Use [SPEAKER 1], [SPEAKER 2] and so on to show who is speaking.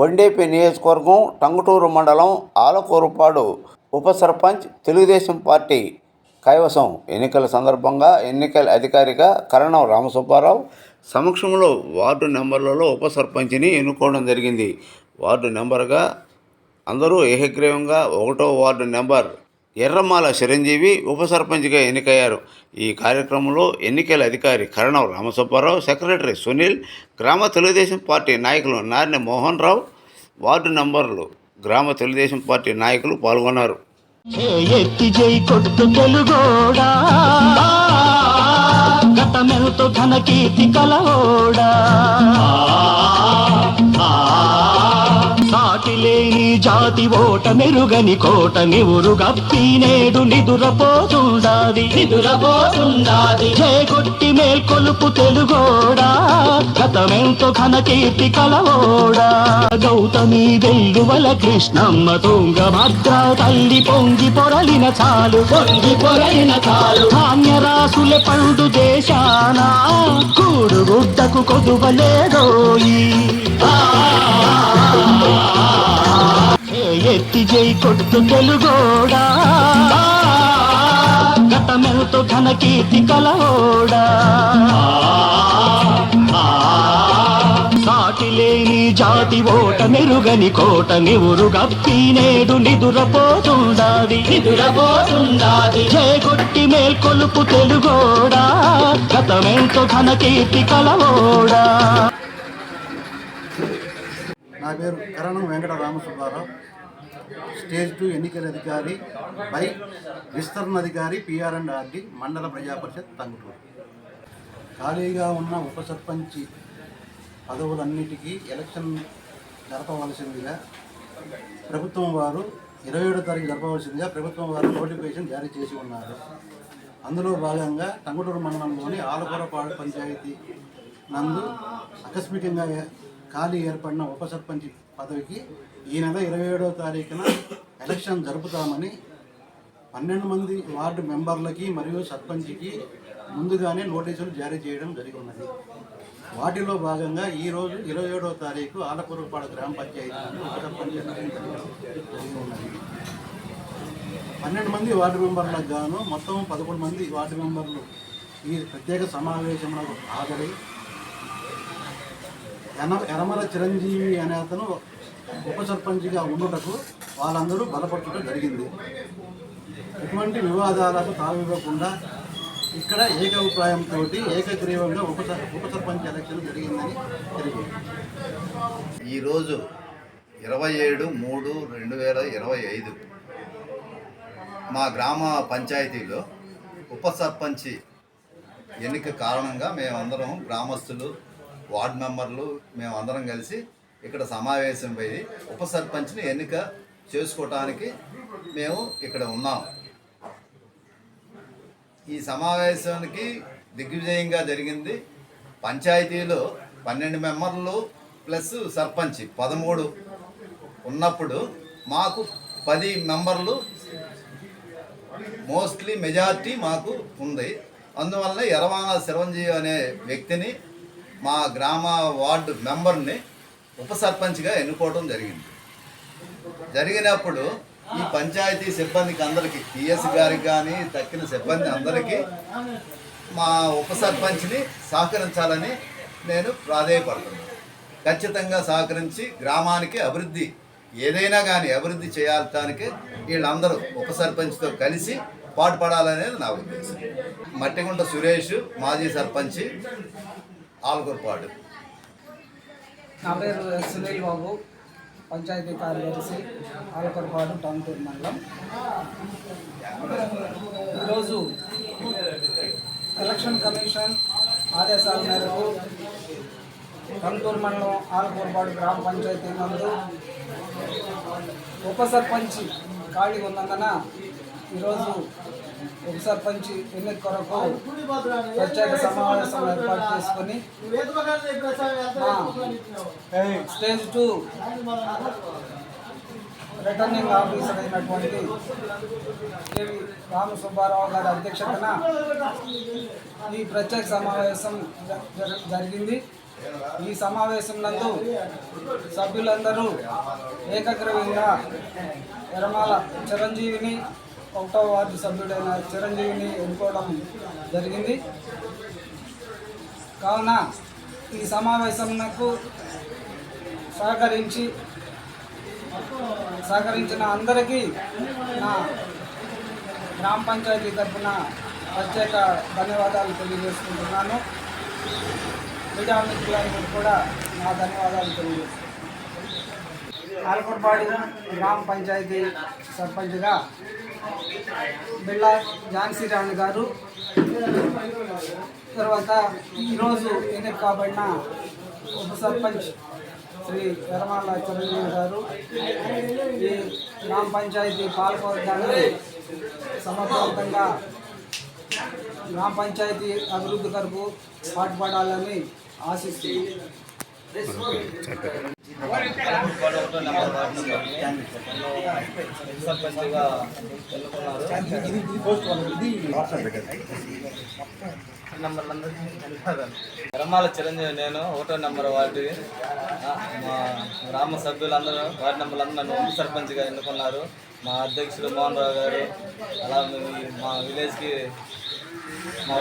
[SPEAKER 1] కొండేపి నియోజకవర్గం టంగుటూరు మండలం ఆలకూరుపాడు ఉప సర్పంచ్ తెలుగుదేశం పార్టీ కైవసం. ఎన్నికల సందర్భంగా ఎన్నికల అధికారిగా కరణం రామసుబ్బారావు సమక్షంలో వార్డు నెంబర్లలో ఉప సర్పంచ్ని ఎన్నుకోవడం జరిగింది. వార్డు నెంబర్గా అందరూ ఏకగ్రీవంగా ఒకటో వార్డు నెంబర్ ఎర్రమాల చిరంజీవి ఉప సర్పంచ్గా ఎన్నికయ్యారు. ఈ కార్యక్రమంలో ఎన్నికల అధికారి కరణం రామసుబ్బారావు సెక్రటరీ సునీల్ గ్రామ తెలుగుదేశం పార్టీ నాయకులు నారిన మోహన్ రావు వార్డు నంబర్లు గ్రామ తెలుగుదేశం పార్టీ నాయకులు పాల్గొన్నారు.
[SPEAKER 2] ఘన కీర్తి కలవోడా? సాటి లేని జాతి ఓట మెరుగని కోట నివురు గప్పి నేడు నిదురపోతుండాది. నిదురపోతుండాది. కొట్టి మేల్కొలుపు తెలుగోడా గతమెంతో ఘన కీర్తి కలవోడా. గౌతమి వెల్లువల కృష్ణమ్మ తుంగ భద్ర తల్లి పొంగి పొరలిన చాలు పొంగి పొరలిన చాలు. ధాన్య రాసుల పండు దేశాన? కూడు గుడ్డకు కొదువలేదోయి ఎత్తి చేయి కొట్టు తెలుగోడా? గతమెల్తో ఘన కీర్తి కలవోడా? సాటి లేని జాతి ఓట మెరుగని కోట నివురు గప్పి నేడు నిదురపోతుండాది. నిదురపోతుండాది. కొట్టి మేల్కొలుపు తెలుగోడా. గతమెంతో ఘన కీర్తి కలవోడా.
[SPEAKER 3] నా పేరు కరణం వెంకట రామసుబ్బారావు. స్టేజ్ టూ ఎన్నికల అధికారి బై విస్తరణ అధికారి పిఆర్ అండ్ ఆర్డి మండల ప్రజా పరిషత్ తంగుటూరు. ఖాళీగా ఉన్న ఉప సర్పంచి పదవులన్నిటికీ ఎలక్షన్ జరపవలసిందిగా ప్రభుత్వం వారు ఇరవై ఏడో తారీఖు జరపవలసిందిగా ప్రభుత్వం వారు నోటిఫికేషన్ జారీ చేసి ఉన్నారు. అందులో భాగంగా టంగుటూరు మండలంలోని ఆలకూరపాడు పంచాయతీ నందు ఆకస్మికంగా ఖాళీ ఏర్పడిన ఉప సర్పంచ్ పదవికి ఈ నెల ఇరవై ఏడవ తారీఖున ఎలక్షన్ జరుపుతామని పన్నెండు మంది వార్డు మెంబర్లకి మరియు సర్పంచ్కి ముందుగానే నోటీసులు జారీ చేయడం జరిగి ఉన్నది వాటిలో భాగంగా ఈరోజు ఇరవై ఏడవ తారీఖు ఆలకూరుపాడు గ్రామ పంచాయతీ పన్నెండు మంది వార్డు మెంబర్లకు గాను మొత్తం పదకొండు మంది వార్డు మెంబర్లు ఈ ప్రత్యేక సమావేశంలో హాజరై ఎన ఎనమల చిరంజీవి అనే అతను ఉప సర్పంచ్గా ఉండుటకు వాళ్ళందరూ బలపరచడం జరిగింది. ఎటువంటి వివాదాలకు తావివ్వకుండా ఇక్కడ ఏకాభిప్రాయంతో ఏకగ్రీవంగా ఉప ఉప సర్పంచ్ ఎలక్షన్ జరిగిందని తెలిపింది
[SPEAKER 4] ఈరోజు ఇరవై ఏడు మూడు రెండు వేల ఇరవై ఐదు మా గ్రామ పంచాయతీలో ఉప సర్పంచి ఎన్నిక కారణంగా మేమందరం గ్రామస్తులు వార్డు మెంబర్లు మేమందరం కలిసి ఇక్కడ సమావేశం పోయి ఉప సర్పంచ్ని ఎన్నిక చేసుకోవటానికి మేము ఇక్కడ ఉన్నాం. ఈ సమావేశానికి దిగ్విజయంగా జరిగింది పంచాయతీలో పన్నెండు మెంబర్లు ప్లస్ సర్పంచ్ పదమూడు ఉన్నప్పుడు మాకు పది మెంబర్లు మోస్ట్లీ మెజారిటీ మాకు ఉంది. అందువల్ల ఎరవాన చిరంజీవి అనే వ్యక్తిని మా గ్రామ వార్డు మెంబర్ని ఉప సర్పంచ్గా ఎన్నుకోవడం జరిగింది. జరిగినప్పుడు ఈ పంచాయతీ సిబ్బందికి అందరికీ పిఎస్ గారికి కానీ తక్కిన సిబ్బంది అందరికీ మా ఉప సర్పంచ్ని సహకరించాలని నేను ప్రాధేయపడుతున్నాను. ఖచ్చితంగా సహకరించి గ్రామానికి అభివృద్ధి ఏదైనా కానీ అభివృద్ధి చేయటానికి వీళ్ళందరూ ఉప సర్పంచ్తో కలిసి పాటుపడాలనేది నా ఉద్దేశం. మట్టిగుంట సురేష్ మాజీ సర్పంచి ఆల్గొరపాడు.
[SPEAKER 5] నా పేరు సునీల్ బాబు. పంచాయతీ కార్యదర్శి ఆలకరపాడు టంగూరు మండలం. ఈరోజు ఎలక్షన్ కమిషన్ ఆదేశాల మేరకు టంగూరు మండలం ఆలకొరపాడు గ్రామ పంచాయతీ నందు ఉప సర్పంచ్ ఖాళీ ఉన్నందున ఈరోజు ఉప సర్పంచ్ ఎన్నిక కొరకు ప్రత్యేక సమావేశం ఏర్పాటు చేసుకొని స్టేజ్ టూ రిటర్నింగ్ ఆఫీసర్ అయినటువంటి కేవి రామసుబ్బారావు గారి అధ్యక్షతన ఈ ప్రత్యేక సమావేశం జరిగింది. ఈ సమావేశం నందు సభ్యులందరూ ఏకగ్రవంగా ఎరమాల చిరంజీవిని ఒకటో వార్డు సభ్యుడైన చిరంజీవిని ఎన్నుకోవడం జరిగింది. కావున ఈ సమావేశంకు సహకరించి సహకరించిన అందరికీ నా గ్రామ పంచాయతీ తరఫున ప్రత్యేక ధన్యవాదాలు తెలియజేసుకుంటున్నాను. మీడియా మిత్రులందరికీ కూడా నా ధన్యవాదాలు తెలియజేస్తున్నాను. ఆలపూర్పాడు గ్రామ పంచాయతీ సర్పంచ్గా బిళ్ళ ఝాన్సీ రాణి గారు. తర్వాత ఈరోజు ఎన్నిక కాబడిన ఉప సర్పంచ్ శ్రీ ఎరమాల చిరంజీవి గారు. ఈ గ్రామ పంచాయతీ పాలకవర్గాన్ని సమర్థవంతంగా గ్రామ పంచాయతీ అభివృద్ధి కొరకు పాటుపడాలని ఆశిస్తుంది
[SPEAKER 6] గ్రామాల ఎన్నుకున్నారు చిరంజీవి నేను ఒకటో నెంబర్ వార్డు. మా గ్రామ సభ్యులందరూ వార్డు నెంబర్లందరూ నన్ను ఉప సర్పంచ్గా ఎన్నుకున్నారు. మా అధ్యక్షుడు మోహన్ రావు గారు అలా మా విలేజ్కి మా